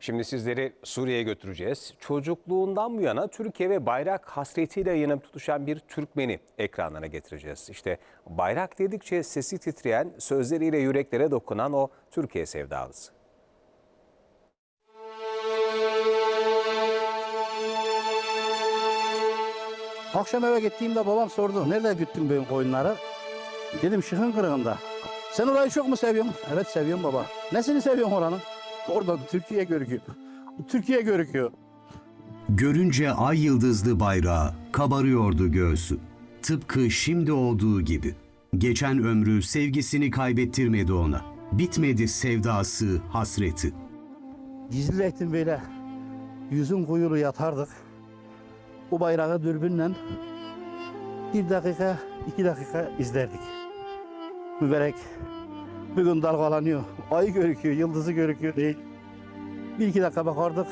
Şimdi sizleri Suriye'ye götüreceğiz. Çocukluğundan bu yana Türkiye ve bayrak hasretiyle yanıp tutuşan bir Türkmeni ekranlarına getireceğiz. İşte bayrak dedikçe sesi titreyen, sözleriyle yüreklere dokunan o Türkiye sevdalısı. Akşam eve gittiğimde babam sordu. Nerede güttün benim koyunları? Dedim şıkın kırığında. Sen orayı çok mu seviyorsun? Evet seviyorum baba. Nesini seviyorsun oranın? Oradan Türkiye görüküyor. Türkiye görüküyor. Görünce ay yıldızlı bayrağı kabarıyordu göğsü. Tıpkı şimdi olduğu gibi. Geçen ömrü sevgisini kaybettirmedi ona. Bitmedi sevdası, hasreti. Gizli böyle. Yüzün kuyulu yatardık. Bu bayrağı dürbünle bir dakika, iki dakika izlerdik. Mübarek bugün dalgalanıyor. Ay görüküyor, yıldızı görüküyor değil. Bir iki dakika bakardık.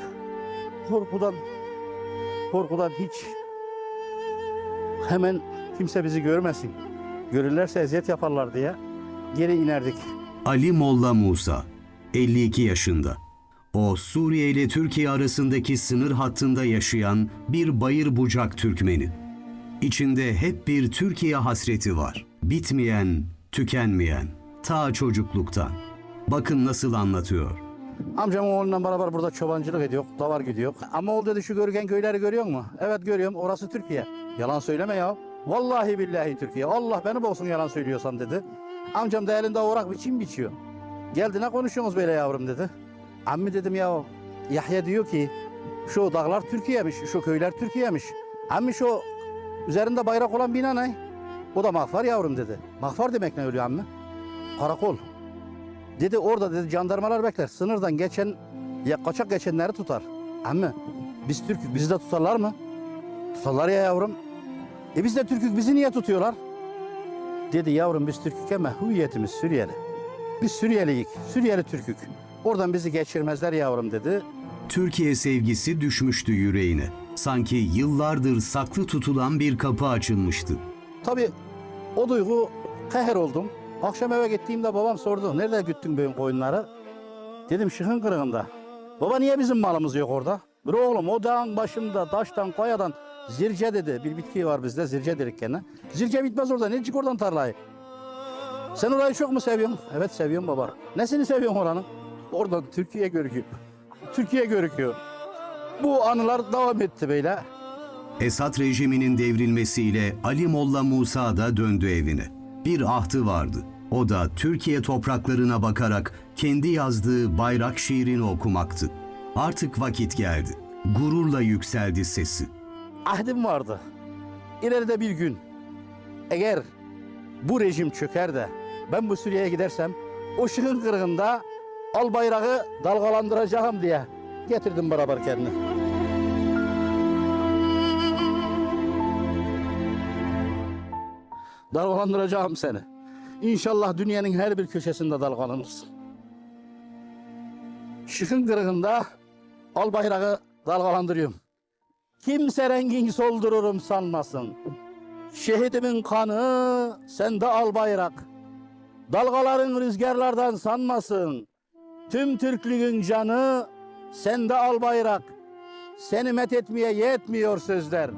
Korkudan, korkudan hiç hemen kimse bizi görmesin. Görürlerse eziyet yaparlar diye geri inerdik. Ali Molla Musa, 52 yaşında. O Suriye ile Türkiye arasındaki sınır hattında yaşayan bir bayır bucak Türkmeni. İçinde hep bir Türkiye hasreti var. Bitmeyen, tükenmeyen, ta çocukluktan. Bakın nasıl anlatıyor. Amcamın oğlunla beraber burada çobancılık ediyor, davar gidiyor. Ama oğul dedi şu görürken köyleri görüyor mu? Evet görüyorum, orası Türkiye. Yalan söyleme ya. Vallahi billahi Türkiye. Allah beni bulsun yalan söylüyorsan dedi. Amcam da elinde orak biçim biçiyor. Geldi ne konuşuyorsunuz böyle yavrum dedi. Ammi dedim ya Yahya diyor ki şu dağlar Türkiye'miş, şu köyler Türkiye'miş. Ammi şu üzerinde bayrak olan bina ne? O da mahfar yavrum dedi. Mahfar demek ne oluyor ammi? Karakol. Dedi orada dedi jandarmalar bekler. Sınırdan geçen ya kaçak geçenleri tutar. Ama biz Türk'ük bizi de tutarlar mı? Tutarlar ya yavrum. E biz de Türk'ük bizi niye tutuyorlar? Dedi yavrum biz Türk'ük ama hüviyetimiz Suriyeli. Biz Suriyeliyik. Suriyeli Türk'ük. Oradan bizi geçirmezler yavrum dedi. Türkiye sevgisi düşmüştü yüreğine. Sanki yıllardır saklı tutulan bir kapı açılmıştı. Tabii o duygu kaher oldum. Akşam eve gittiğimde babam sordu. Nerede güttün benim koyunları? Dedim şıkın kırığında. Baba niye bizim malımız yok orada? Bir oğlum o dağın başında taştan kayadan zirce dedi. Bir bitki var bizde zirce dedik gene. Zirce bitmez orada. Ne çık oradan tarlayı? Sen orayı çok mu seviyorsun? Evet seviyorum baba. Nesini seviyorsun oranın? Oradan Türkiye görüküyor. Türkiye görüküyor. Bu anılar devam etti böyle. Esad rejiminin devrilmesiyle Ali Molla Musa da döndü evine. Bir ahtı vardı. O da Türkiye topraklarına bakarak kendi yazdığı bayrak şiirini okumaktı. Artık vakit geldi. Gururla yükseldi sesi. ahdim vardı. İleride bir gün eğer bu rejim çöker de ben bu Suriye'ye gidersem o şıkın kırığında al bayrağı dalgalandıracağım diye getirdim beraber kendini. Dalgalandıracağım seni. İnşallah dünyanın her bir köşesinde dalgalanırsın. Şıkın kırığında al bayrağı dalgalandırıyorum. Kimse rengin soldururum sanmasın. Şehidimin kanı sende al bayrak. Dalgaların rüzgarlardan sanmasın. Tüm Türklüğün canı sende al bayrak. Seni met etmeye yetmiyor sözler.